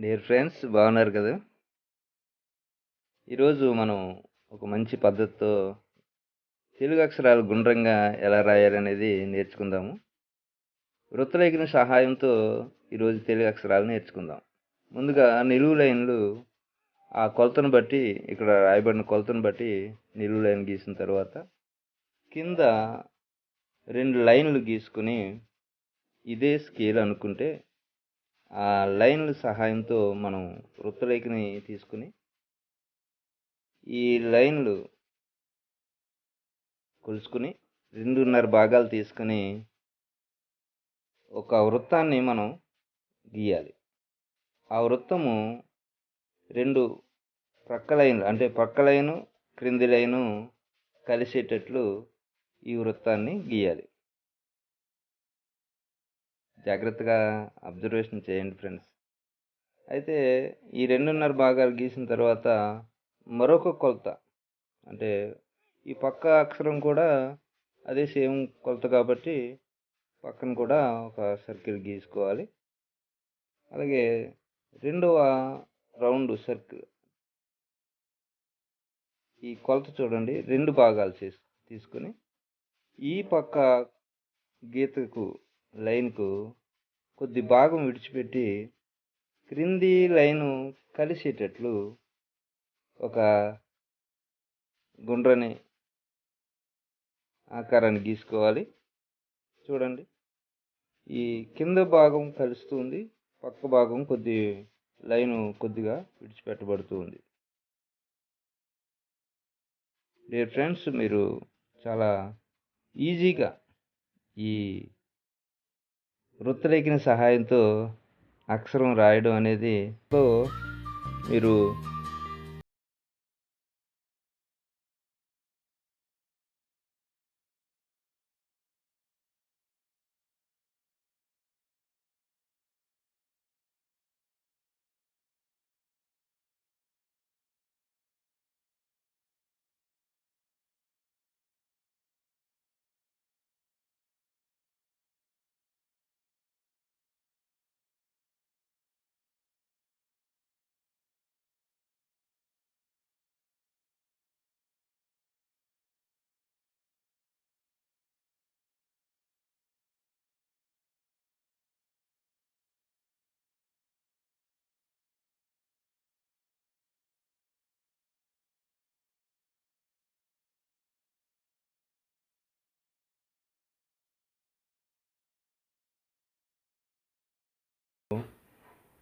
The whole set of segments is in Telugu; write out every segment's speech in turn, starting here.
డియర్ ఫ్రెండ్స్ బాగున్నారు కదా? ఈరోజు మనం ఒక మంచి పద్ధతితో తెలుగు అక్షరాలు గుండ్రంగా ఎలా రాయాలనేది నేర్చుకుందాము. వృత్తలేఖన సహాయంతో ఈరోజు తెలుగు అక్షరాలు నేర్చుకుందాం. ముందుగా నిలువు లైన్లు ఆ కొలతను బట్టి ఇక్కడ రాయబడిన కొలతను బట్టి నిలువు లైన్ గీసిన తర్వాత కింద రెండు లైన్లు గీసుకుని ఇదే స్కేల్ అనుకుంటే ఆ లైన్ల సహాయంతో మనం వృత్తరేఖని తీసుకుని ఈ లైన్లు కొలుసుకుని రెండున్నర భాగాలు తీసుకుని ఒక వృత్తాన్ని మనం గీయాలి. ఆ వృత్తము రెండు ప్రక్క లైన్లు అంటే పక్క లైను క్రింది లైను కలిసేటట్లు ఈ వృత్తాన్ని గీయాలి. జాగ్రత్తగా అబ్జర్వేషన్ చేయండి ఫ్రెండ్స్. అయితే ఈ రెండున్నర భాగాలు గీసిన తర్వాత మరొక కొలత. అంటే ఈ పక్క అక్షరం కూడా అదే సేమ్ కొలత కాబట్టి పక్కన కూడా ఒక సర్కిల్ గీసుకోవాలి. అలాగే రెండవ రౌండ్ సర్కిల్. ఈ కొలత చూడండి రెండు భాగాలు చేసి తీసుకొని ఈ పక్క గీతకు లైన్కు కొద్ది భాగం విడిచిపెట్టి క్రింది లైను కలిసేటట్లు ఒక గుండ్రని ఆకారాన్ని గీసుకోవాలి. చూడండి. ఈ కింద భాగం కలుస్తుంది పక్క భాగం కొద్ది లైను కొద్దిగా విడిచిపెట్టబడుతుంది. డియర్ ఫ్రెండ్స్ మీరు చాలా ఈజీగా ఈ వృత్తరేఖని సహాయంతో అక్షరం రాయడం అనేది మీరు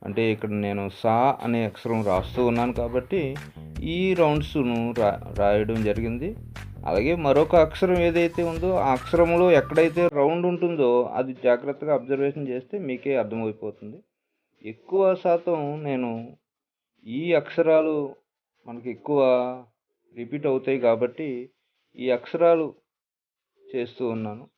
అంటే ఇక్కడ నేను సా అనే అక్షరం రాస్తూ ఉన్నాను కాబట్టి ఈ రౌండ్స్ను రా రాయడం జరిగింది. అలాగే మరొక అక్షరం ఏదైతే ఉందో ఆ అక్షరంలో ఎక్కడైతే రౌండ్ ఉంటుందో అది జాగ్రత్తగా అబ్జర్వేషన్ చేస్తే మీకే అర్థమైపోతుంది. ఎక్కువ శాతం నేను ఈ అక్షరాలు మనకి ఎక్కువ రిపీట్ అవుతాయి కాబట్టి ఈ అక్షరాలు చేస్తూ ఉన్నాను.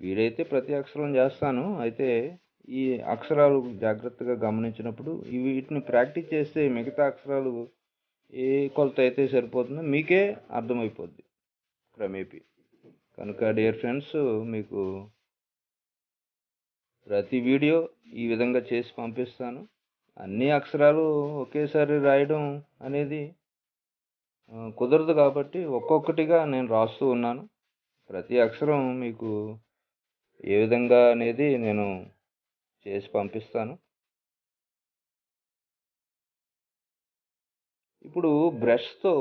వీడైతే ప్రతి అక్షరం చేస్తాను. అయితే ఈ అక్షరాలు జాగ్రత్తగా గమనించినప్పుడు వీటిని ప్రాక్టీస్ చేస్తే మిగతా అక్షరాలు ఏ కొలత అయితే సరిపోతుందో మీకే అర్థమైపోద్ది. క్రమేపీ. కనుక డియర్ ఫ్రెండ్స్ మీకు ప్రతి వీడియో ఈ విధంగా చేసి పంపిస్తాను. అన్ని అక్షరాలు ఒకేసారి రాయడం అనేది కుదరదు కాబట్టి ఒక్కొక్కటిగా నేను రాస్తూ ఉన్నాను. ప్రతి అక్షరం మీకు ఏ విధంగా అనేది నేను చేసి పంపిస్తాను. ఇప్పుడు బ్రష్తో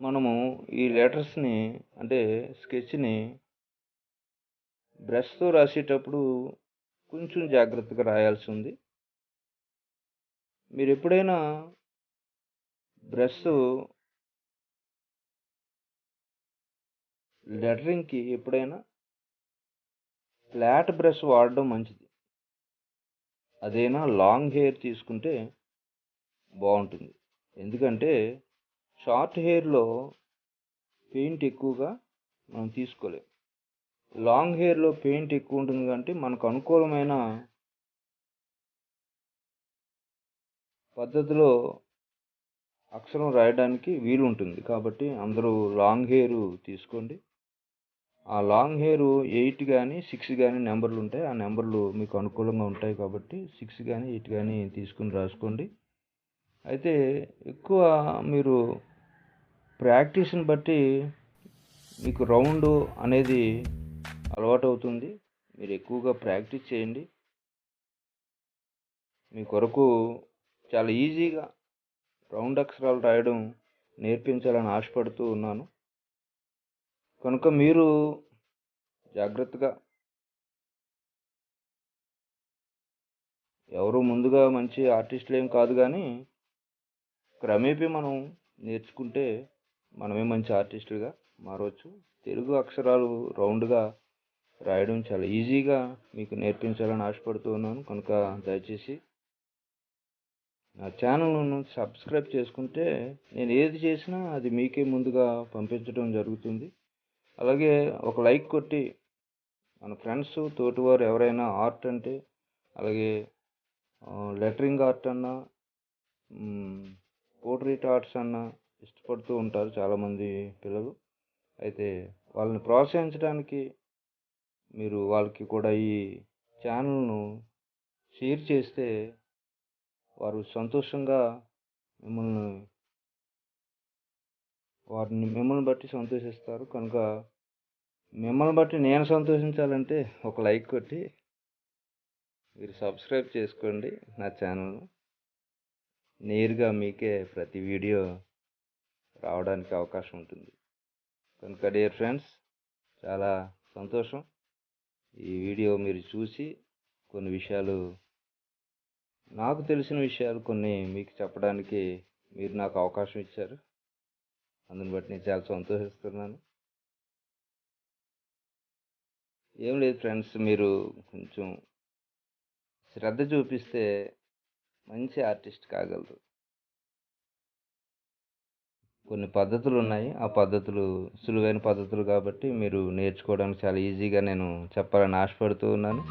మనము ఈ లెటర్స్ని అంటే స్కెచ్ని బ్రష్తో రాసేటప్పుడు కొంచెం జాగ్రత్తగా రాయాల్సి ఉంది. మీరు ఎప్పుడైనా బ్రష్ లెటరింగ్కి ఎప్పుడైనా ఫ్లాట్ బ్రష్ వాడడం మంచిది. అదేనా లాంగ్ హెయిర్ తీసుకుంటే బాగుంటుంది. ఎందుకంటే షార్ట్ హెయిర్లో పెయింట్ ఎక్కువగా మనం తీసుకోలేం. లాంగ్ హెయిర్లో పెయింట్ ఎక్కువ ఉంటుంది కాబట్టి మనకు అనుకూలమైన పద్ధతిలో అక్షరం రాయడానికి వీలు ఉంటుంది కాబట్టి అందరూ లాంగ్ హెయిర్ తీసుకోండి. ఆ లాంగ్ హెయిర్ ఎయిట్ కానీ సిక్స్ కానీ నెంబర్లు ఉంటాయి. ఆ నెంబర్లు మీకు అనుకూలంగా ఉంటాయి కాబట్టి సిక్స్ కానీ ఎయిట్ కానీ తీసుకుని రాసుకోండి. అయితే ఎక్కువ మీరు ప్రాక్టీస్ని బట్టి మీకు రౌండ్ అనేది అలవాటు అవుతుంది మీరు ఎక్కువగా ప్రాక్టీస్ చేయండి. మీ కొరకు చాలా ఈజీగా రౌండ్ అక్షరాలు రాయడం నేర్పించాలని ఆశపడుతూ ఉన్నాను. కనుక మీరు జాగ్రత్తగా ఎవరు ముందుగా మంచి ఆర్టిస్టులు ఏం కాదు కానీ క్రమేపీ మనం నేర్చుకుంటే మనమే మంచి ఆర్టిస్టులుగా మారవచ్చు. తెలుగు అక్షరాలు రౌండ్గా రాయడం చాలా ఈజీగా మీకు నేర్పించాలని ఆశపడుతూ ఉన్నాను. కనుక దయచేసి నా ఛానల్ను సబ్స్క్రైబ్ చేసుకుంటే నేను ఏది చేసినా అది మీకే ముందుగా పంపించడం జరుగుతుంది. అలాగే ఒక లైక్ కొట్టి మన ఫ్రెండ్స్ తోటివారు ఎవరైనా ఆర్ట్ అంటే అలాగే లెటరింగ్ ఆర్ట్ అన్నా పోట్రీట్ ఆర్ట్స్ అన్నా ఇష్టపడుతూ ఉంటారు చాలామంది పిల్లలు. అయితే వాళ్ళని ప్రోత్సహించడానికి మీరు వాళ్ళకి కూడా ఈ ఛానల్ను షేర్ చేస్తే వారు సంతోషంగా మిమ్మల్ని వారిని మిమ్మల్ని బట్టి సంతోషిస్తారు. కనుక మిమ్మల్ని బట్టి నేను సంతోషించాలంటే ఒక లైక్ కొట్టి మీరు సబ్స్క్రైబ్ చేసుకోండి నా ఛానల్ నేరుగా మీకే ప్రతి వీడియో రావడానికి అవకాశం ఉంటుంది. కనుక డియర్ ఫ్రెండ్స్ చాలా సంతోషం. ఈ వీడియో మీరు చూసి కొన్ని విషయాలు నాకు తెలిసిన విషయాలు కొన్ని మీకు చెప్పడానికి మీరు నాకు అవకాశం ఇచ్చారు. అందుని బట్టి నేను చాలా సంతోషిస్తున్నాను. ఏం లేదు ఫ్రెండ్స్ మీరు కొంచెం శ్రద్ధ చూపిస్తే మంచి ఆర్టిస్ట్ కాగలరు. కొన్ని పద్ధతులు ఉన్నాయి. ఆ పద్ధతులు సులువైన పద్ధతులు కాబట్టి మీరు నేర్చుకోవడానికి చాలా ఈజీగా నేను చెప్పాలని ఆశపడుతూ ఉన్నాను.